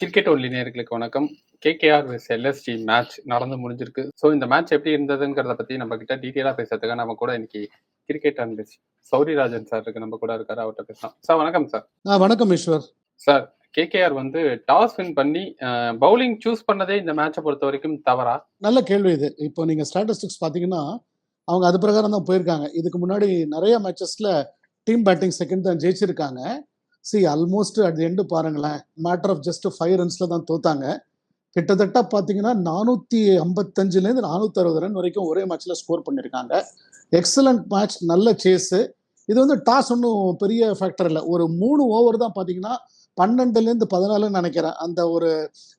Cricket only நேர்களுக்கு வணக்கம். KKR vs LSD match நடந்து முடிஞ்சிருக்கு. ஸோ இந்த மேட்ச் எப்படி இருந்ததுங்கிறத பத்தி நம்ம கிட்ட டீட்டெயிலாக பேசுறதுக்காக நம்ம கூட இன்னைக்கு கிரிக்கெட் அனலிஸ்ட் சௌரிராஜன் சார் இருக்கு. நம்ம கூட இருக்காரு. அவர்கிட்ட பேசலாம். சார் வணக்கம் சார் வணக்கம் ஈஸ்வர். சார் கேகேஆர் வந்து டாஸ் வின் பண்ணி பவுலிங் சூஸ் பண்ணதே இந்த மேட்சை பொறுத்த வரைக்கும் தவறா? நல்ல கேள்வி இது. இப்போ நீங்க ஸ்டாட்டிஸ்டிக்ஸ் பாத்தீங்கன்னா அவங்க அது பிரகாரம் தான் போயிருக்காங்க. இதுக்கு முன்னாடி நிறைய மேட்சஸ்ல டீம் பேட்டிங் செகண்ட் தான் ஜெயிச்சிருக்காங்க. சி ஆல்மோஸ்ட் அட் எண்டு பாருங்களேன். மேட்டர் ஆஃப் ஜஸ்ட் ஃபைவ் ரன்ஸில் தான் தோத்தாங்க. கிட்டத்தட்ட பார்த்தீங்கன்னா நானூற்றி ஐம்பத்தஞ்சுலேருந்து நானூற்றி அறுபது ரன் வரைக்கும் ஒரே மேட்ச்சில் ஸ்கோர் பண்ணியிருக்காங்க எக்ஸலண்ட் மேட்ச் நல்ல சேஸு இது வந்து டாஸ் ஒன்றும் பெரிய ஃபேக்டர் இல்லை. ஒரு மூணு ஓவர் தான் பார்த்தீங்கன்னா பன்னெண்டுலேருந்து பதினாலுன்னு நினைக்கிறேன். அந்த ஒரு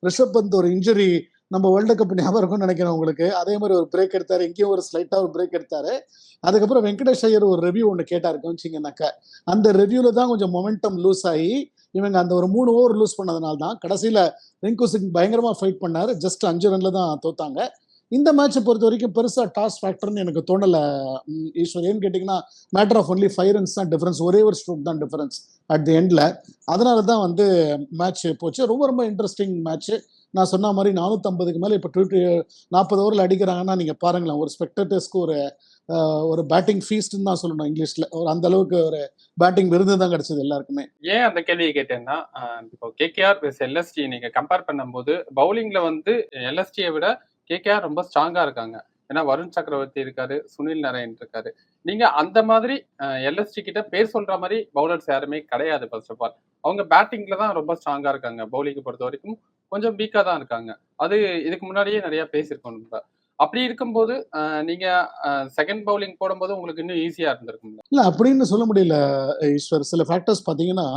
ரிஷப் பந்த் ஒரு இன்ஜுரி நம்ம வேர்ல்டு கப் ஞாபகம் இருக்கும்னு நினைக்கிறேன் உங்களுக்கு. அதே மாதிரி ஒரு பிரேக் எடுத்தாரு. இங்கேயும் ஒரு ஸ்லைட்டாக ஒரு பிரேக் எடுத்தாரு. அதுக்கப்புறம் வெங்கடேஷ் ஐயர் ஒரு ரிவ்யூ ஒன்று கேட்டார் கவனிச்சிங்கனாக்க அந்த ரிவ்யூவில் தான் கொஞ்சம் மொமெண்டம் லூஸ் ஆகி இவங்க அந்த ஒரு மூணு ஓவர் லூஸ் பண்ணதுனால தான் கடைசியில் ரிங்கு சிங் பயங்கரமாக ஃபைட் பண்ணார். ஜஸ்ட் அஞ்சு ரன்ல தான் தோத்தாங்க. இந்த மேட்சை பொறுத்த வரைக்கும் பெருசாக டாஸ் ஃபேக்டர்னு எனக்கு தோணலை. ஈஸ்வர். ஏன்னு கேட்டிங்கன்னா matter of only five runs தான் டிஃபரன்ஸ் ஒரே ஒரு ஸ்ட்ரோக் தான் டிஃபரன்ஸ் அட் தி எண்டில் அதனால தான் வந்து மேட்ச் போச்சு. ரொம்ப ரொம்ப இன்ட்ரெஸ்டிங் மேட்ச்சு நான் சொன்ன மாதிரி நானூற்றம்பதுக்கு மேலே இப்போ டுவெண்ட்டி நாற்பது ஓவரில் அடிக்கிறாங்கன்னா நீங்கள் பாருங்களேன் ஒரு ஸ்பெக்டேட்டர்ஸ்க்கு ஒரு ஒரு பேட்டிங் ஃபீஸ்ட்னு தான் சொல்லணும் இங்கிலீஷில். ஒரு அந்த அளவுக்கு ஒரு பேட்டிங் விருது தான் கிடைச்சது எல்லாருக்குமே. ஏன் அந்த கேள்வியை கேட்டேன்னா இப்போ கேகேஆர் விஸ் எல்எஸ்டி நீங்கள் கம்பேர் பண்ணும்போது பவுலிங்கில் வந்து எல்எஸ்டியை விட கேகேஆர் ரொம்ப ஸ்ட்ராங்காக இருக்காங்க. ஏன்னா வருண் சக்கரவர்த்தி இருக்காரு சுனில் நாராயண் இருக்காரு. நீங்க அந்த மாதிரி எல்எஸ்டி கிட்ட பேர் சொல்ற மாதிரி பவுலர்ஸ் யாருமே கிடையாது ஃபர்ஸ்ட் ஆஃப் ஆல் அவங்க பேட்டிங்ல தான் ரொம்ப ஸ்ட்ராங்கா இருக்காங்க பவுலிங் பொறுத்த வரைக்கும். கொஞ்சம் வீக்கா தான் இருக்காங்க. அது இதுக்கு முன்னாடியே நிறைய பேசியிருக்கோம் நம்ம அப்படி இருக்கும்போது நீங்க செகண்ட் பவுலிங் போடும்போது உங்களுக்கு இன்னும் ஈஸியா இருந்திருக்கும் இல்ல அப்படின்னு சொல்ல முடியல ஈஸ்வர். சில ஃபேக்டர்ஸ் பாத்தீங்கன்னா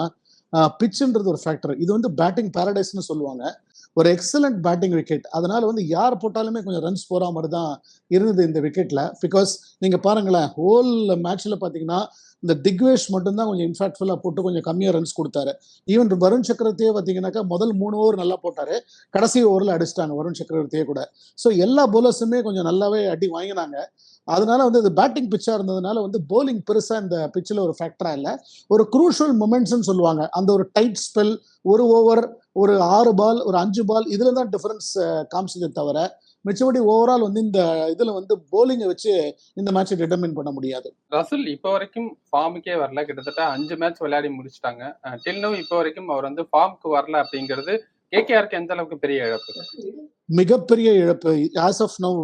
பிச்சுன்றது ஒரு ஃபேக்டர் இது வந்து பேட்டிங் பேரடைஸ்னு சொல்லுவாங்க. ஒரு எக்ஸலண்ட் பேட்டிங் விக்கெட் அதனால வந்து யார் போட்டாலுமே கொஞ்சம் ரன்ஸ் போற மாதிரி தான் இருந்தது இந்த விக்கெட்ல பிகாஸ் நீங்க பாருங்களேன் ஹோல் மேட்ச்ல பாத்தீங்கன்னா இந்த திக்வேஷ் மட்டும்தான் கொஞ்சம் இன்ஃபேக்ட்ஃபுல்லாக போட்டு கொஞ்சம் கம்மியாக ரன்ஸ் கொடுத்தாரு. ஈவன் வருண் சக்கரவர்த்தியே பார்த்தீங்கன்னாக்கா முதல் மூணு ஓவர் நல்லா போட்டாரு. கடைசி ஓவரில் அடிச்சிட்டாங்க வருண் சக்கரவர்த்தியே கூட. ஸோ எல்லா போலர்ஸுமே கொஞ்சம் நல்லாவே அடி வாங்கினாங்க. அதனால வந்து இது பேட்டிங் பிச்சாக இருந்ததுனால வந்து போலிங் பெருசாக இந்த பிச்சில் ஒரு ஃபேக்டராக இல்லை. ஒரு குரூஷுவல் மொமெண்ட்ஸ்னு சொல்லுவாங்க. அந்த ஒரு டைட் ஸ்பெல் ஒரு ஓவர் ஒரு ஆறு பால் ஒரு அஞ்சு பால் இதில் தான் டிஃபரன்ஸ் காமிச்சதே தவிர மிச்சபடி ஓவரால் வந்து இந்த இதில் வந்து போலிங்கை வச்சு இந்த மேட்சை டிட்டர்மின் பண்ண முடியாது. ரசுல் இப்போ வரைக்கும் ஃபார்முக்கே வரல. கிட்டத்தட்ட அஞ்சு மேட்ச் விளையாடி முடிச்சிட்டாங்க. டில் நோ இப்போ வரைக்கும் அவர் வந்து ஃபார்முக்கு வரல அப்படிங்கிறது கேகேஆருக்கு எந்த அளவுக்கு பெரிய இழப்பு? மிகப்பெரிய இழப்பு. ஆஸ் ஆஃப் நவ்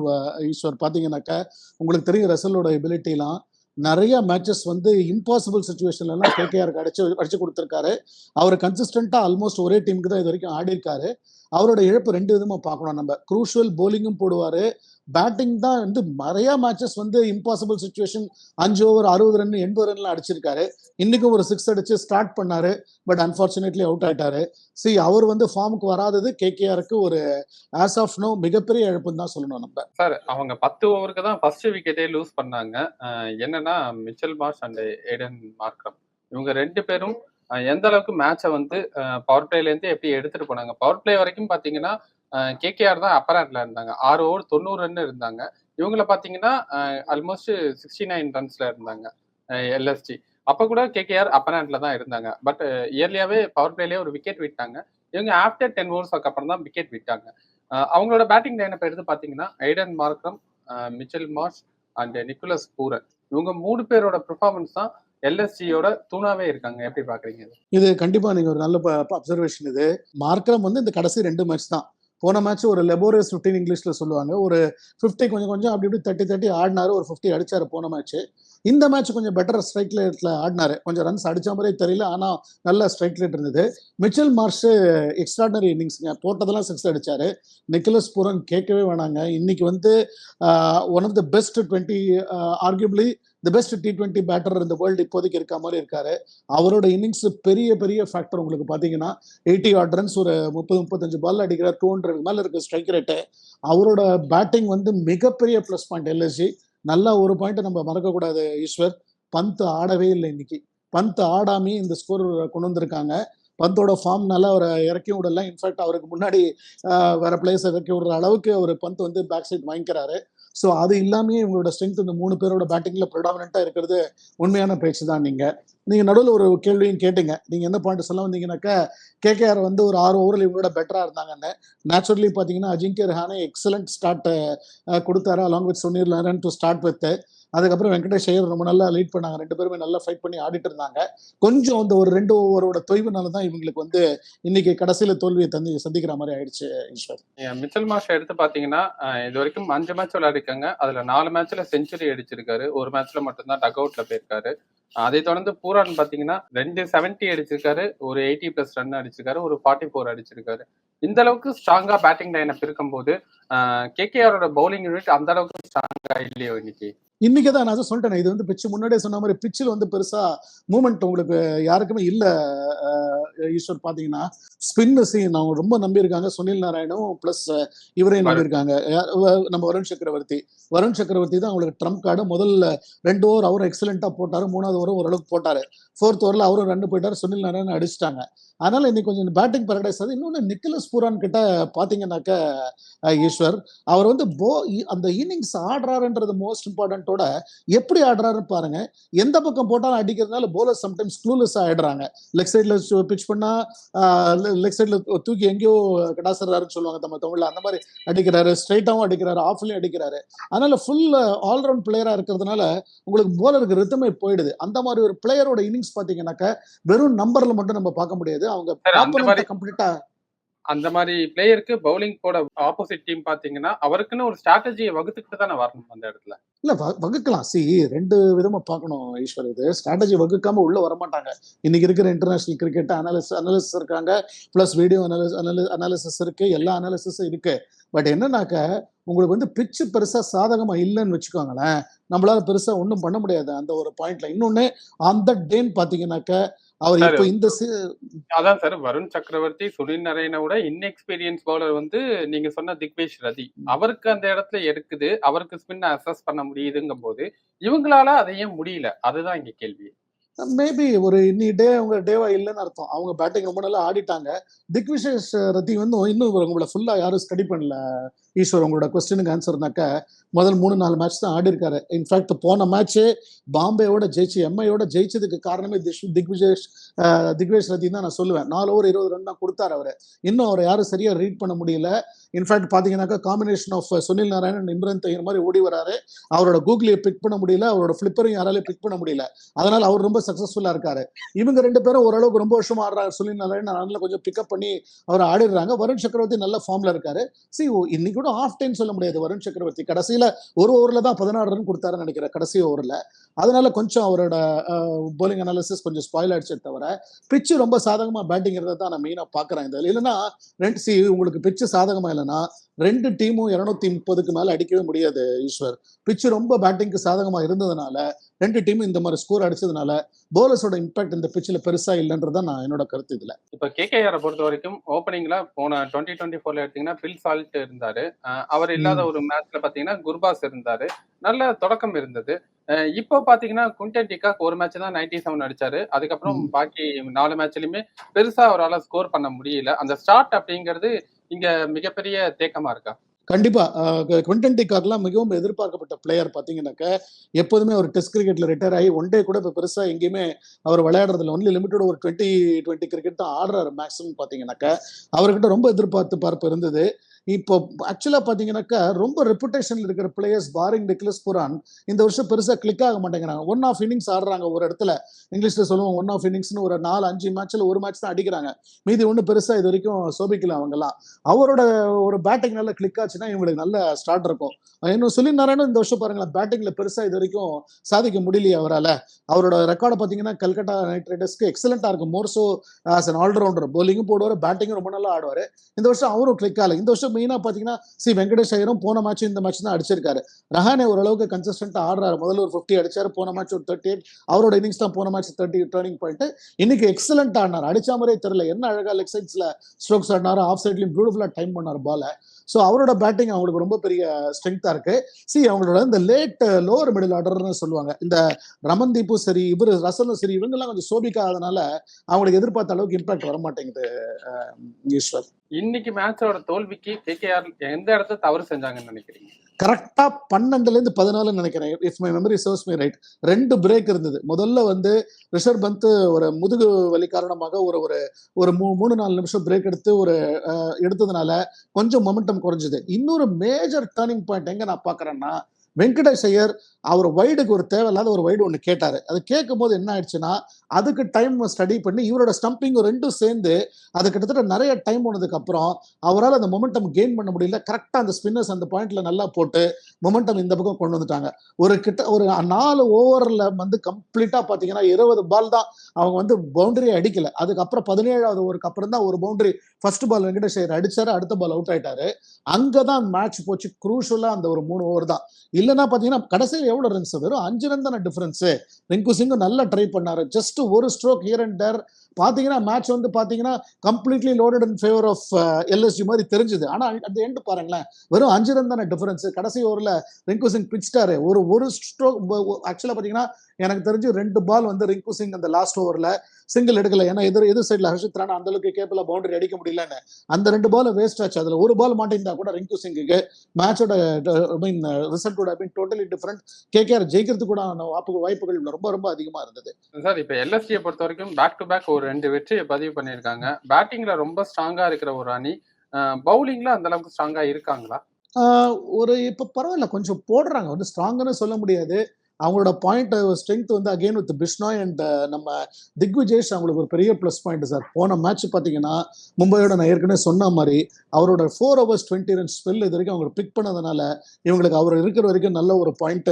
ஈஸ்வர் பார்த்தீங்கன்னாக்கா உங்களுக்கு தெரியும் ரசலோட எபிலிட்டிலாம் நிறைய மேட்சஸ் வந்து இம்பாசிபிள் சுச்சுவேஷன்லாம் கேகேஆருக்கு அடிச்சு அடிச்சு கொடுத்துருக்காரு. அவர் கன்சிஸ்டண்ட்டாக ஆல்மோஸ்ட் ஒரே டீமுக்கு தான் இது வரைக்கும் ஆடி இருக்காரு அவரோட இழப்பு ரெண்டு விதமாக பார்க்கணும். நம்ம குரூஷுவல் போலிங்கும் போடுவாரு. பேட்டிங் தான் வந்து நிறைய மேட்சஸ் வந்து இம்பாசிபிள் சுச்சுவேஷன் அஞ்சு ஓவர் அறுபது ரன் எண்பது ரன்லாம் அடிச்சிருக்காரு. இன்னைக்கும் ஒரு சிக்ஸ் அடிச்சு ஸ்டார்ட் பண்ணாரு. பட் அன்ஃபார்ச்சுனேட்லி அவுட் ஆயிட்டாரு. சி அவர் வந்து ஃபார்முக்கு வராதது கேகேஆருக்கு ஒரு ஆஸ் ஆஃப் நோ மிகப்பெரிய இழப்புன்னு தான் சொல்லணும் நம்ம. சார் அவங்க பத்து ஓவருக்கு தான் ஃபர்ஸ்ட் விக்கெட்டே லூஸ் பண்ணாங்க. என்னன்னா Mitchell Marsh and Aiden Markram இவங்க ரெண்டு பேரும் எந்த அளவுக்கு மேட்சை வந்து பவர் பிளேலேருந்து எப்படி எடுத்துட்டு போனாங்க? பவர் பிளே வரைக்கும் பார்த்தீங்கன்னா கேகேஆர் தான் அப்பராட்ல இருந்தாங்க. ஆறு ஓவர் தொண்ணூறு ரன் இருந்தாங்க. இவங்கள பார்த்தீங்கன்னா ஆல்மோஸ்ட் சிக்ஸ்டி நைன் ரன்ஸ்ல இருந்தாங்க. எல்எஸ்டி அப்போ கூட கேகேஆர் அப்பராட்ல தான் இருந்தாங்க. பட் இயர்லியாவே பவர் பிளேலேயே ஒரு விக்கெட் விட்டாங்க. இவங்க ஆஃப்டர் டென் ஓவர்ஸ்க்கு அப்புறம் தான் விக்கெட் விட்டாங்க. அவங்களோட பேட்டிங் லைனப் எடுத்து பார்த்தீங்கன்னா Aiden Markram Mitchell Marsh and Nicholas Pooran இவங்க மூணு பேரோட பெர்ஃபார்மன்ஸ் தான் எல்எஸ்சியோட தூணாவே இருக்காங்க. எப்படி பாக்குறீங்க இது? கண்டிப்பா நீங்க ஒரு நல்ல அப்சர்வேஷன் இது. மார்க்கரம் வந்து இந்த கடைசி ரெண்டு மேட்ச் தான். போன மேட்ச் ஒரு லெபோரியஸ் ஃபிஃப்டின் இங்கிலீஷ்ல சொல்லுவாங்க. ஒரு ஃபிஃப்டி கொஞ்சம் கொஞ்சம் அப்படி இப்படி தட்டி தட்டி ஆடினாரு ஒரு ஃபிஃப்டி அடிச்சாரு போன மேட்ச் இந்த மேட்ச் கொஞ்சம் பெட்டர் ஸ்ட்ரைக் ரேட்டில் ஆடினாரு. கொஞ்சம் ரன்ஸ் அடித்த மாதிரியே தெரியல ஆனால் நல்ல ஸ்ட்ரைக் ரேட் இருந்தது. மிச்சல் மார்ஷ் எக்ஸ்ட்ராடனரி இன்னிங்ஸுங்க போட்டதெல்லாம் சிக்ஸ் அடித்தார் நிக்கலஸ் பூரன் கேட்கவே வேணாங்க. இன்னைக்கு வந்து one of the best twenty arguably the best T twenty batter இந்த வேர்ல்டு இப்போதைக்கு இருக்க மாதிரி இருக்காரு. அவரோட இன்னிங்ஸ் பெரிய பெரிய ஃபேக்டர் உங்களுக்கு பார்த்தீங்கன்னா எயிட்டி ஆட் ரன்ஸ் ஒரு முப்பது முப்பத்தஞ்சு பால் அடிக்கிற டூ ஹண்ட்ரட் மேலே இருக்க ஸ்ட்ரைக் ரேட்டு அவரோட பேட்டிங் வந்து மிகப்பெரிய ப்ளஸ் பாயிண்ட் எல்எஸ்சி நல்லா ஒரு பாயிண்ட் நம்ம மறக்கக்கூடாது ஈஸ்வர். பந்த் ஆடவே இல்லை இன்னைக்கு. பந்த் ஆடாமே இந்த ஸ்கோர் கொண்டு வந்திருக்காங்க. பந்தோட ஃபார்ம்னால அவரை இறக்கி விடலாம் இன்ஃபேக்ட் அவருக்கு முன்னாடி வேற பிளேயர்ஸ் இறக்கி விடுற அளவுக்கு அவர் பந்த் வந்து பேக் சைட் வாங்கிக்கிறாரு. ஸோ அது இல்லாமயே இவங்களோட ஸ்ட்ரென்த் இந்த மூணு பேரோட பேட்டிங்ல ப்ரிடாமினா இருக்கிறது உண்மையான பேச்சு தான் நீங்க. நீங்க நடுவில் ஒரு கேள்வியும் கேட்டீங்க. நீங்க எந்த பாயிண்ட் சொல்ல வந்தீங்கன்னாக்கா கேகேஆர் வந்து ஒரு ஆறு ஓவரில் இவங்களோட பெட்டரா இருந்தாங்கன்னு. நேச்சுரலி பார்த்தீங்கன்னா அஜிங்கர் ரஹானே எக்ஸலண்ட் ஸ்டார்ட் கொடுத்தாரு along with Sunil Narine to start with அதுக்கப்புறம் வெங்கடேஷ் ஐயர் ரொம்ப நல்லா லீட் பண்ணாங்க. ரெண்டு பேருமே நல்லா ஃபைட் பண்ணி ஆடிட்டு இருந்தாங்க. கொஞ்சம் அந்த ஒரு ரெண்டு ஓவரோட தொய்வுனால தான் இவங்களுக்கு வந்து இன்னைக்கு கடைசியில தோல்வியை தந்து சந்திக்கிற மாதிரி ஆயிடுச்சு ஈஸ்வர். மிச்சல் மாஷ் எடுத்து பாத்தீங்கன்னா இது வரைக்கும் அஞ்சு மேட்ச் விளையாடிருக்காங்க. அதுல நாலு மேட்ச்ல செஞ்சுரி அடிச்சிருக்காரு. ஒரு மேட்ச்ல மட்டும்தான் டக் அவுட்ல போயிருக்காரு. அதை தொடர்ந்து பூரான் பாத்தீங்கன்னா ரெண்டு செவன்டி அடிச்சிருக்காரு. ஒரு எயிட்டி பிளஸ் ரன் அடிச்சிருக்காரு. ஒரு ஃபார்ட்டி ஃபோர் அடிச்சிருக்காரு. இந்த அளவுக்கு ஸ்ட்ராங்கா பேட்டிங் லைனப் இருக்கும்போது கேகேஆரோட பவுலிங் யூனிட் அந்த அளவுக்கு ஸ்ட்ராங்கா இல்லையோ இன்னைக்கு? இன்னைக்கு தான் நான் சொல்லிட்டேன். இது வந்து பிச்சு முன்னாடியே சொன்ன மாதிரி பிச்சில் வந்து பெருசா மூமெண்ட் உங்களுக்கு யாருக்குமே இல்ல ஈஸ்வர் பாத்தீங்கன்னா. ஸ்பின் சீன் அவங்க ரொம்ப நம்பியிருக்காங்க. சுனில் நாராயணும் பிளஸ் இவரையும். நம்பியிருக்காங்க. நம்ம வருண் சக்கரவர்த்தி. வருண் சக்கரவர்த்தி தான் அவங்களுக்கு ட்ரம்ப் கார்டு முதல்ல ரெண்டு ஓவர் அவரும் எக்ஸலண்டா போட்டாரு. மூணாவது ஓவரும் ஓரளவுக்கு போட்டாரு. ஃபோர்த் ஓவர்ல அவரும் ரெண்டு போயிட்டாரு. சுனில் நாராயணன் அடிச்சிட்டாங்க. அதனால இன்னைக்கு கொஞ்சம் பேட்டிங் பரடைஸ் அது இன்னொன்னு நிக்கலஸ் பூரான் கிட்ட பாத்தீங்கன்னாக்க அஹ், ஈஸ்வர். அவர் வந்து போ அந்த இன்னிங்ஸ் ஆடுறாருன்றது மோஸ்ட் இம்பார்ட்டன்ட்டோட எப்படி ஆடுறாருன்னு பாருங்க. எந்த பக்கம் போட்டாலும் அடிக்கிறதுனால போலர் சம்டைம்ஸ் க்ளூலெஸ் ஆயிடுறாங்க. லெக் சைட்ல பிச் பண்ணா லெக் சைட்ல தூக்கி எங்கேயோ கடாசறாருன்னு சொல்லுவாங்க நம்ம தமிழ்ல. அந்த மாதிரி அடிக்கிறாரு ஸ்ட்ரைட்டாவும் அடிக்கிறாரு ஆஃப்லயும் அடிக்கிறாரு. அதனால ஃபுல் ஆல்ரவுண்ட் பிளேயரா இருக்கிறதுனால உங்களுக்கு போலருக்கு ரித்தமே போயிடுது. அந்த மாதிரி ஒரு பிளேயரோட இன்னிங்ஸ் பாத்தீங்கன்னாக்க வெறும் நம்பர்ல மட்டும் நம்ம பார்க்க முடியாது. அவங்க கம்ப்ளீட்டா அந்த மாதிரி பிளேயருக்கு பவுலிங் போட ஆப்போசிட் டீம் பாத்தீங்கன்னா அவருக்குன்னு ஒரு ஸ்ட்ராட்டஜியை வகுத்துக்கிட்டு தானே வரணும் அந்த இடத்துல. இல்ல வ- வகுக்கலாம். சி ரெண்டு விதமா பார்க்கணும் ஈஸ்வர். இது ஸ்ட்ராட்டஜி வகுக்காம உள்ள வரமாட்டாங்க. இன்னைக்கு இருக்கிற இன்டர்நேஷனல் கிரிக்கெட் அனாலிஸ் அனாலிசிஸ் இருக்காங்க. பிளஸ் வீடியோ அனாலிஸ் அனாலிசிஸ் இருக்கு. எல்லா அனாலிசிஸும் இருக்கு. பட் என்னன்னாக்க உங்களுக்கு வந்து பிச்சு பெருசா சாதகமா இல்லைன்னு வச்சுக்கோங்களேன். நம்மளால பெருசா ஒன்றும் பண்ண முடியாது. அந்த ஒரு பாயிண்ட்ல இன்னொன்னு அந்த டேன்னு பாத்தீங்கன்னாக்க அவர் இப்போ இந்த அதான் சார் வருண் சக்கரவர்த்தி சுனில் நரேனோட இன்எக்ஸ்பீரியன்ஸ் பவுலர் வந்து நீங்க சொன்ன திக்வேஷ் ரதி. அவருக்கு அந்த இடத்துல எடுக்குது அவருக்கு ஸ்பின் அசஸ் பண்ண முடியுதுங்கும் போது இவங்களால அதை ஏன் முடியல. அதுதான் இங்க கேள்வி. மேபி ஒரு இன்னி டே அவங்க டேவா இல்லைன்னு அர்த்தம். அவங்க பேட்டிங் ரொம்ப நல்லா ஆடிட்டாங்க. திக்விஷேஷ் ரத்தி வந்து இன்னும் உங்களை ஃபுல்லா யாரும் ஸ்டடி பண்ணல. ஈஸ்வர் உங்களோட கொஸ்டினுக்கு ஆன்சர்னாக்க முதல் மூணு நாலு மேட்ச் தான் ஆடி இருக்காரு இன்ஃபேக்ட் போன மேட்ச் பாம்பேயோட ஜெயிச்சு எம்ஐயோட ஜெயிச்சதுக்கு காரணமே திஷ் திக்விஜேஷ் திக்வேஷ் ரத்தி தான் நான் சொல்லுவேன். நாலு ஓவர் இருபது ரன் தான் கொடுத்தாரு அவர். இன்னும் அவரை யாரும் சரியா ரீட் பண்ண முடியல. இன்ஃபேக்ட் பார்த்தீங்கன்னாக்கா காம்பினேஷன் ஆஃப் சுனில் நாராயணன் இம்ரன் தையர் மாதிரி ஓடி வராரு. அவரோட கூகுளியை பிக் பண்ண முடியல. அவரோட ஃபிளிப்பரையும் யாராலையும் பிக் பண்ண முடியல. அதனால அவர் ரொம்ப சக்சஸ்ஃபுல்லா இருக்காரு. இவங்க ரெண்டு பேரும் ஓரளவுக்கு ரொம்ப வருஷமா ஆடுறாங்க. சொல்லி நல்லா கொஞ்சம் பிக்கப் பண்ணி அவர் ஆடிடுறாங்க. வருண் சக்கரவர்த்தி நல்ல ஃபார்ம்ல இருக்காரு. சி இன்னைக்கு கூட ஆஃப் டைம் சொல்ல முடியாது வருண் சக்கரவர்த்தி. கடைசியில ஒரு ஓவர்ல தான் பதினாறு ரன் கொடுத்தாருன்னு நினைக்கிறேன் கடைசி ஓவர்ல அதனால கொஞ்சம் அவரோட போலிங் அனாலிசிஸ் கொஞ்சம் ஸ்பாயில் ஆயிடுச்சே தவிர பிச்சு ரொம்ப சாதகமா பேட்டிங் தான் நான் மெயினா பாக்குறேன் இந்த இல்லைன்னா ரெண்டு சி உங்களுக்கு பிச்சு சாதகமா இல்லைன்னா ரெண்டு டீமும் இருநூத்தி முப்பதுக்கு மேல அடிக்கவே முடியாது ஈஸ்வர். பிச்சு ரொம்ப பேட்டிங்க்கு சாதகமா இருந்ததுனால ரெண்டு டீமும் இந்த மாதிரி ஸ்கோர் அடிச்சதுனால போலர்ஸோட இம்பாக்ட் இந்த பிச்சில் பெருசா இல்லைன்றதான் நான் என்னோட கருத்து இதுல. இப்ப கேகேஆரை பொறுத்த வரைக்கும் ஓப்பனிங்ல போன டுவெண்ட்டி டுவெண்ட்டி ஃபோர்ல எடுத்தீங்கன்னா பில் சால்ட் இருந்தாரு. அவர் இல்லாத ஒரு மேட்ச்ல பாத்தீங்கன்னா குர்பாஸ் இருந்தாரு. நல்ல தொடக்கம் இருந்தது. இப்போ பாத்தீங்கன்னா குண்டன் டிகாக் ஒரு மேட்ச் தான் நைன்டி செவன் அடிச்சாரு. அதுக்கப்புறம். பாக்கி நாலு மேட்ச்லயுமே பெருசா அவரால் ஸ்கோர் பண்ண முடியல. அந்த ஸ்டார்ட் அப்படிங்கிறது இங்க மிகப்பெரிய தேக்கமா இருக்கா? கண்டிப்பா. குவெண்டன் டிகாக்லாம் மிகவும் எதிர்பார்க்கப்பட்ட பிளேயர் பார்த்தீங்கன்னாக்க எப்போதுமே அவர் டெஸ்ட் கிரிக்கெட்ல ரிட்டையர் ஆகி ஒன் டே கூட இப்போ பெருசா எங்கேயுமே அவர் விளையாடுறதுல ஒன்லி லிமிட்டட் ஒரு டுவெண்ட்டி டுவெண்ட்டி கிரிக்கெட் தான் ஆடுறாரு மேக்ஸிமம் பார்த்தீங்கன்னாக்க. அவர்கிட்ட ரொம்ப எதிர்பார்த்து பார்ப்பு இருந்தது. இப்போ ஆக்சுவலா பார்த்தீங்கன்னாக்கா ரொம்ப ரெப்புடேஷனில் இருக்கிற பிளேயர்ஸ் பாரிங் நிக்லஸ் புரான் இந்த வருஷம் பெருசாக கிளிக் ஆக மாட்டேங்கிறாங்க. ஒன் ஆஃப் இன்னிங்ஸ் ஆடுறாங்க ஒரு இடத்துல. இங்கிலீஷ்ல சொல்லுவோம் ஒன் ஆஃப் இன்னிங்ஸ்னு ஒரு நாலு அஞ்சு மேட்ச்சில் ஒரு மேட்ச் தான் அடிக்கிறாங்க. மீதி ஒன்றும் பெருசாக இது வரைக்கும் சோபிக்கல அவங்கெல்லாம். அவரோட ஒரு பேட்டிங் நல்லா கிளிக் ஆச்சுன்னா இவங்களுக்கு நல்ல ஸ்டார்ட் இருக்கும். இன்னும் சொல்லி நாராயணும் இந்த வருஷம் பாருங்களேன் பேட்டிங்கில் பெருசாக இது வரைக்கும் சாதிக்க முடியலையே அவரால். அவரோட ரெக்கார்டை பார்த்தீங்கன்னா கல்கட்டா நைட் ரைடர்ஸ்க்கு எக்ஸலண்டா இருக்கும். More so as an all rounder போலிங்கும் போடுவார் பேட்டிங்கும் ரொம்ப நல்லா ஆடுவார். இந்த வருஷம் அவரும் கிளிக் ஆகல. இந்த வருஷம் மெயினாக பார்த்தீங்கன்னா சி வெங்கடேஷ் ஐயரும் போன மேட்ச் இந்த மேட்ச் தான் அடிச்சிருக்காரு. ரஹானே ஓரளவுக்கு கன்சிஸ்டன்ட்டாக ஆடுறாரு. முதல்ல ஒரு ஃபிஃப்டி அடிச்சாரு போன மேட்ச் ஒரு தேர்ட்டி எயிட் அவரோட இன்னிங்ஸ் தான் போன மேட்ச் தேர்ட்டி டேர்னிங் பாயிண்ட் இன்னைக்கு எக்ஸலண்ட் ஆடினார். அடிச்ச மாதிரியே தெரியல. என்ன அழகா லெக் சைட்ஸ்ல ஸ்ட்ரோக்ஸ் ஆடினாரு ஆஃப் சைட்லயும் பியூட்டிஃபுல்லாக டைம் பண்ணார் பால ஸோ அவரோட பேட்டிங் அவங்களுக்கு ரொம்ப பெரிய ஸ்ட்ரென்த்தா இருக்கு. சி அவங்களோட இந்த லேட் லோவர் மிடில் ஆர்டர்னு சொல்லுவாங்க. இந்த ரமன்தீப்பும் சரி இவரு ரசலும் சரி இவங்கெல்லாம் கொஞ்சம் சோபிக்காதனால அவங்களுக்கு எதிர்பார்த்த அளவுக்கு இம்பாக்ட் வர மாட்டேங்குது ஈஸ்வர். இன்னைக்கு மேட்சோட தோல்விக்கு கேகேஆர் எந்த இடத்த தவறு செஞ்சாங்கன்னு நினைக்கிறீங்க? கரெக்டாக பன்னெண்டுலேருந்து பதினாலு பதினாலுன்னு நினைக்கிறேன். If my memory serves me right ரெண்டு பிரேக் இருந்தது. முதல்ல வந்து ரிஷப் பந்த் ஒரு முதுகு வலி காரணமாக ஒரு ஒரு ஒரு மூ மூணு நாலு நிமிஷம் பிரேக் எடுத்து ஒரு எடுத்ததுனால கொஞ்சம் மொமெண்டம் குறைஞ்சது. இன்னொரு மேஜர் டேர்னிங் பாயிண்ட் எங்கே நான் பார்க்குறேன்னா வெங்கடேஷ் ஐயர் அவர் வைடுக்கு ஒரு தேவையில்லாத ஒரு வைடு ஒன்று கேட்டாரு. அது கேட்கும் போது என்ன ஆயிடுச்சுன்னா அதுக்கு டைம் ஸ்டடி பண்ணி இவரோட ஸ்டம்பிங் ரெண்டும் சேர்ந்து அது கிட்டத்தட்ட நிறைய டைம் போனதுக்கு அப்புறம் அவரால் அந்த மொமெண்டம் கெயின் பண்ண முடியல. கரெக்டாக அந்த ஸ்பின்னர்ஸ் அந்த பாயிண்ட்ல நல்லா போட்டு மொமெண்டம் இந்த பக்கம் கொண்டு வந்துட்டாங்க. ஒரு கிட்ட ஒரு நாலு ஓவரில் வந்து கம்ப்ளீட்டாக பார்த்தீங்கன்னா இருபது பால் தான் அவங்க வந்து பவுண்டரியை அடிக்கல. அதுக்கப்புறம் பதினேழாவது ஓவருக்கு அப்புறம் தான் ஒரு boundary first ball Venkatesh Iyer அடிச்சாரு அடுத்த பால் அவுட் ஆயிட்டாரு. அங்கே தான் மேட்ச் போச்சு குரூஷலாக அந்த ஒரு மூணு ஓவர் தான். இல்லைன்னா பார்த்தீங்கன்னா கடைசியில் எவ்வளோ ரன்ஸ் வெறும் அஞ்சு ரன் தானே டிஃபரன்ஸு ரிங்கு சிங்கும் நல்லா ட்ரை பண்ணாரு. ஜஸ்ட் ஒரு ஸ்ட்ரோக் ஹியர் அண்ட் டேர் பார்த்தீங்கன்னா மேட்ச் வந்து பார்த்தீங்கன்னா completely loaded in favour of LSG மாதிரி தெரிஞ்சுது. ஆனால் அந்த எண்டு பாருங்களேன். வெறும் அஞ்சு ரன் தானே டிஃபரன்ஸ் கடைசி ஓவரில் ரிங்கு சிங் பிச்சிட்டாரு. ஒரு ஒரு ஸ்ட்ரோக் ஆக்சுவலாக பார்த்தீங்கன்னா எனக்கு தெரிஞ்சு ரெண்டு பால் வந்து ரிங்கு சிங் அந்த லாஸ்ட் ஓவரில் சிங்கிள் எடுக்கல. ஏன்னா எதிர் எதிர் சைடில் ஹர்ஷித் ராணா அந்த அளவுக்கு கேப்பில் பவுண்டரி அடிக்க முடியலன்னு. அந்த ரெண்டு பால் வேஸ்ட் ஆச்சு. அதில் ஒரு பால் மாட்டிருந்தா கூட ரிங்கு சிங்குக்கு மேட்சோட I mean ரிசல்ட்டோட I mean totally different KKR ஜெயிக்கிறதுக்கு கூட வாய்ப்பு வாய்ப்புகள் ரொம்ப ரொம்ப அதிகமாக இருந்தது. சார் இப்ப எல்எஸ்டியை பொறுத்த வரைக்கும் பேக் டு பேக் ஒரு ரெண்டு வெற்றியை பதிவு பண்ணியிருக்காங்க. பேட்டிங்ல ரொம்ப ஸ்ட்ராங்கா இருக்கிற ஒரு அணி பவுலிங்ல அந்த அளவுக்கு ஸ்ட்ராங்கா இருக்காங்களா? ஒரு இப்போ பரவாயில்ல. கொஞ்சம் போடுறாங்க. வந்து ஸ்ட்ராங்குன்னு சொல்ல முடியாது. அவங்களோட பாயிண்ட் ஸ்ட்ரென்த் வந்து அகைன் வித் பிஷ்னாய் அண்ட் நம்ம திக்விஜேஷ் அவங்களுக்கு ஒரு பெரிய ப்ளஸ் பாயிண்ட் சார் போன மேட்ச் பார்த்தீங்கன்னா மும்பையோட நான் ஏற்கனவே சொன்ன மாதிரி அவரோட four overs twenty run spell இது வரைக்கும் அவங்க பிக் பண்ணதுனால இவங்களுக்கு அவர் இருக்கிற வரைக்கும் நல்ல ஒரு point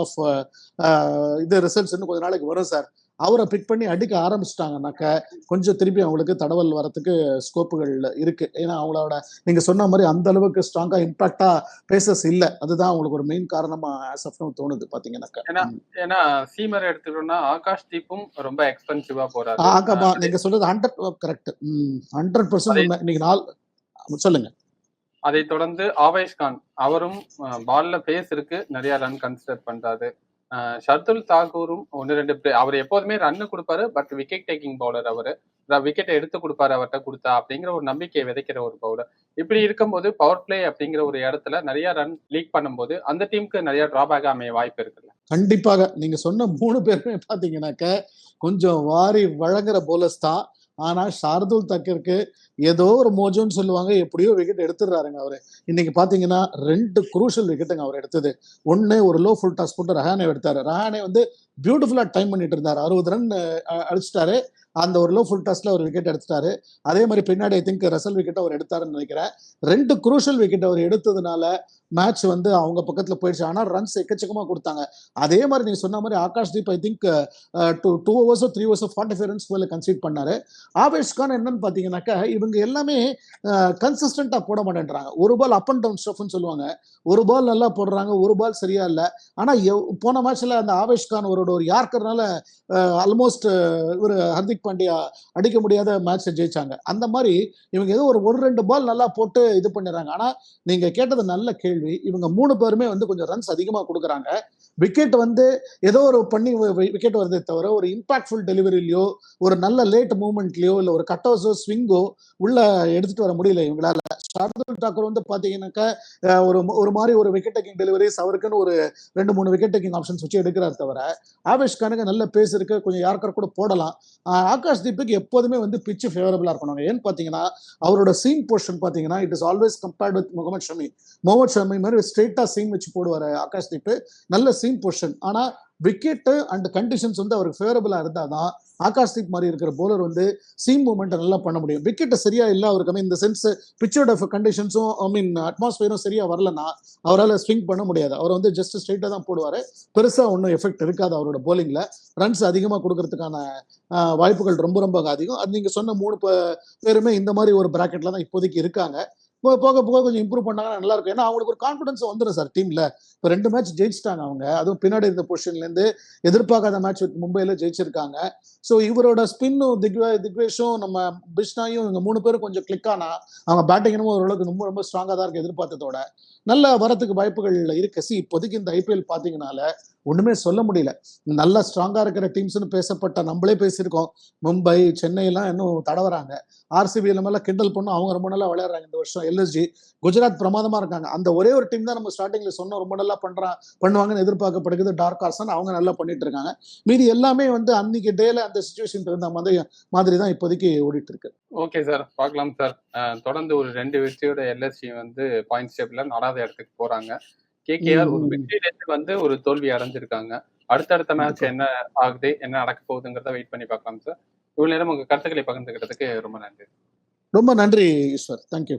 of uh, uh, uh, இது ரிசல்ட்ஸ் இன்னும் கொஞ்ச நாளைக்கு வரும் சார் அவரை பிக் பண்ணி அடிக்க ஆரம்பிச்சிட்டாங்கனாக்க கொஞ்சம் திருப்பி அவங்களுக்கு தடவல் வரத்துக்கு ஸ்கோப்புகள் இருக்கு. ஏன்னா அவங்களோட நீங்க சொன்ன மாதிரி அந்த அளவுக்கு ஸ்ட்ராங்கா இம்பாக்டா பேசஸ் இல்ல. அதுதான் அவங்களுக்கு ஒரு மெயின் காரணமா ஆஃப் தோணுது பாத்தீங்கன்னாக்கா. ஏன்னா ஏன்னா சீமர் எடுத்துக்கிட்டோம்னா ஆகாஷ் தீப்பும் ரொம்ப எக்ஸ்பென்சிவா போறாரு. ஆகாபா நீங்க சொல்றது ஹண்ட்ரட் கரெக்ட் ஹண்ட்ரட் பர்சன்ட் இன்னைக்கு நாள் சொல்லுங்க. அதை தொடர்ந்து ஆவேஷ் கான் அவரும் பால்ல பேஸ் இருக்கு. நிறைய ரன் கன்சிடர் பண்றாரு. ஷர்துல் தாகூரும் ஒன்று ரெண்டு பிளே அவர் எப்போதுமே ரன்னு கொடுப்பாரு பட் விக்கெட் டேக்கிங் பவுலர் அவர். விக்கெட்டை எடுத்து கொடுப்பாரு அவர்கிட்ட கொடுத்தா அப்படிங்கிற ஒரு நம்பிக்கையை விதைக்கிற ஒரு பவுலர் இப்படி இருக்கும்போது பவர் பிளே அப்படிங்கிற ஒரு இடத்துல நிறைய ரன் லீக் பண்ணும்போது அந்த டீமுக்கு நிறைய டிராபேக் அமைய வாய்ப்பு இருக்குல்ல? கண்டிப்பாக. நீங்க சொன்ன மூணு பேருமே பாத்தீங்கன்னாக்க கொஞ்சம் வாரி வழங்குற போலஸ் தான். ஆனா ஷார்துல் தக்கிற்கு ஏதோ ஒரு மோஜோன்னு சொல்லுவாங்க எப்படியோ விக்கெட் எடுத்துடுறாருங்க அவரு. இன்னைக்கு பாத்தீங்கன்னா ரெண்டு குரூஷல் விக்கெட்டுங்க அவர் எடுத்தது. ஒன்னு ஒரு லோ ஃபுல் டாஸ் போட்டு ரஹானே எடுத்தாரு. ரஹானே வந்து பியூட்டிஃபுல்லா டைம் பண்ணிட்டு இருந்தாரு. அறுபது ரன் அடிச்சிட்டாரு. அந்த ஒரு லோ ஃபுல் டாஸ்ல ஒரு விக்கெட் எடுத்துட்டாரு. அதே மாதிரி பின்னாடி ஐ திங்க் ரசல் விக்கெட் அவர் எடுத்தாருன்னு நினைக்கிறேன். ரெண்டு குரூஷல் விக்கெட் அவர் எடுத்ததுனால மேட்ச் வந்து அவங்க பக்கத்துல போயிடுச்சு. ஆனா ரன்ஸ் எக்கச்சக்கமா கொடுத்தாங்க. அதே மாதிரி நீங்க சொன்ன மாதிரி Akash Deep I think two two ஓவர்ஸோ three ஓவர்ஸோ ஃபார்ட்டி ஃபைவ் ரன்ஸ் மேலே கன்சீட் பண்ணாரு. ஆவேஷ் கான் என்னன்னு பாத்தீங்கன்னாக்கா இவங்க எல்லாமே கன்சிஸ்டண்டா போட மாட்டேன்றாங்க. ஒரு பால் அப் அண்ட் டவுன் ஸ்டஃப்னு சொல்லுவாங்க. ஒரு பால் நல்லா போடுறாங்க ஒரு பால் சரியா இல்லை. ஆனா எவ்- போன மேட்ச்ல அந்த ஆவேஷ் கான் அவரோட ஒரு யார்க்கர்னால ஆல்மோஸ்ட் இவர் ஹர்திக் பாண்டியா அடிக்க முடியாத மேட்ச் ஜெயிச்சாங்க. அந்த மாதிரி இவங்க ஏதோ ஒரு ஒரு ரெண்டு பால் நல்லா போட்டு இது பண்ணிடுறாங்க. ஆனா நீங்க கேட்டது நல்ல கேள்வி. இவங்க மூணு பேருமே வந்து கொஞ்சம் ரன்ஸ் அதிகமா கொடுக்குறாங்க. விக்கெட் வந்து ஏதோ ஒரு பண்ணி விக்கெட் வருதே தவிர ஒரு இம்பாக்ட்ஃபுல் டெலிவரிலையோ ஒரு நல்ல லேட் மூமெண்ட்லையோ இல்ல ஒரு கட்டோஸோ ஸ்விங்கோ உள்ள எடுத்துட்டு வர முடியல இவங்களால. ஷார்துல் டாக்கர் வந்து பார்த்தீங்கன்னாக்கா ஒரு ஒரு மாதிரி ஒரு விக்கெட் டேக்கிங் டெலிவரிஸ் அவருக்குன்னு ஒரு ரெண்டு மூணு விக்கெட் டேக்கிங் ஆப்ஷன்ஸ் வச்சு எடுக்கிறார் தவிர ஆவேஷ் கானுக்கு நல்ல பேஸ் இருக்கு. கொஞ்சம் யாருக்கார் கூட போடலாம். ஆஹ் ஆகாஷ் தீப்புக்கு எப்போதுமே வந்து பிச்சு ஃபேவரபிளா இருக்கணும். ஏன்னு பாத்தீங்கன்னா அவரோட சீன் போர்ஷன் பாத்தீங்கன்னா it is always compared with Mohammed Shami. Mohammed Shami மாதிரி ஸ்ட்ரெயிட்டாக சீம் வச்சு போடுவார் ஆகாஷ் தீப்பு நல்ல சீம் பொசிஷன் ஆனால் விக்கெட்டு அண்ட் கண்டிஷன்ஸ் வந்து அவருக்கு ஃபேவரபுலாக இருந்தால் தான் ஆகாஷ் தீப் மாதிரி இருக்கிற போலர் வந்து சீம் மூமெண்ட்டை நல்லா பண்ண முடியும். விக்கெட்டு சரியா இல்லை அவருக்கு ஐ மீன் இந்த சென்ஸ் பிச்சோட கண்டிஷன்ஸும் ஐ மீன் அட்மாஸ்பியரும் சரியா வரலன்னா அவரால் ஸ்விங் பண்ண முடியாது. அவர் வந்து ஜஸ்ட் ஸ்ட்ரெயிட்டாக தான் போடுவார். பெருசாக ஒன்றும் எஃபெக்ட் இருக்காது அவரோட போலிங்கில் ரன்ஸ் அதிகமாக கொடுக்கறதுக்கான வாய்ப்புகள் ரொம்ப ரொம்ப அதிகம். அது நீங்கள் சொன்ன மூணு பேருமே இந்த மாதிரி ஒரு பிராக்கெட்ல தான் இப்போதைக்கு இருக்காங்க. போக போக கொஞ்சம் இம்ப்ரூவ் பண்ணாங்கன்னா நல்லா இருக்கும். ஏன்னா அவங்களுக்கு ஒரு கான்ஃபிடன்ஸ் வந்துடும் சார் டீம்ல இப்போ ரெண்டு மேட்ச் ஜெயிச்சிட்டாங்க அவங்க. அதுவும் பின்னாடி இருந்த பொசிஷன்லேருந்து எதிர்பார்க்காத மேட்ச் மும்பையில ஜெயிச்சிருக்காங்க. ஸோ இவரோட ஸ்பின்னும் திக்வே திக்வேஷும் நம்ம பிஷ்னாயும் இவங்க மூணு பேரும் கொஞ்சம் கிளிக் ஆனா அவங்க பேட்டிங் என்னமோ ஓரளவுக்கு ரொம்ப ரொம்ப ஸ்ட்ராங்காக தான் இருக்கு எதிர்பார்த்ததோட. நல்ல வரத்துக்கு வாய்ப்புகள் இருக்கு. சி இப்போதைக்கு இந்த ஐபிஎல் பார்த்தீங்கனால ஒன்றுமே சொல்ல முடியல. நல்லா ஸ்ட்ராங்காக இருக்கிற டீம்ஸ்னு பேசப்பட்ட நம்மளே பேசியிருக்கோம். மும்பை சென்னையெல்லாம் இன்னும் தடவுறாங்க. ஆர்சிபி மேல கிண்டல் பண்ணும். அவங்க ரொம்ப நல்லா விளையாடுறாங்க இந்த வருஷம். எல்எஸ்ஜி குஜராத் பிரமாதமாக இருக்காங்க. அந்த ஒரே ஒரு டீம் தான் நம்ம ஸ்டார்டிங்கில் சொன்னோம். ரொம்ப நல்லா பண்ணுறான் பண்ணுவாங்கன்னு எதிர்பார்க்கப்படுகிறது. டார்க் ஆர்சன் அவங்க நல்லா பண்ணிட்டு இருக்காங்க. மீதி எல்லாமே வந்து அன்னைக்கு டேல அந்த சுச்சுவேஷன் இருந்த மாதிரி மாதிரி தான் இப்போதைக்கு ஓடிட்டு இருக்கு. ஓகே சார் பார்க்கலாம் சார் தொடர்ந்து ஒரு ரெண்டு வெற்றியோட எல்எஸ்சி வந்து பாயிண்ட் ஸ்டேப்ல நாலாவது இடத்துக்கு போறாங்க. கேகேஆர் ஒரு. வெற்றியிலிருந்து வந்து ஒரு தோல்வி அடைஞ்சிருக்காங்க. அடுத்தடுத்த மேட்ச் என்ன ஆகுது என்ன நடக்க போகுதுங்கிறத வெயிட் பண்ணி பார்க்கலாம் சார் இவ்வளவு நேரம் உங்க கருத்துக்களை பகிர்ந்துக்கிறதுக்கு ரொம்ப நன்றி. ரொம்ப நன்றி ஈஸ்வர். தேங்க்யூ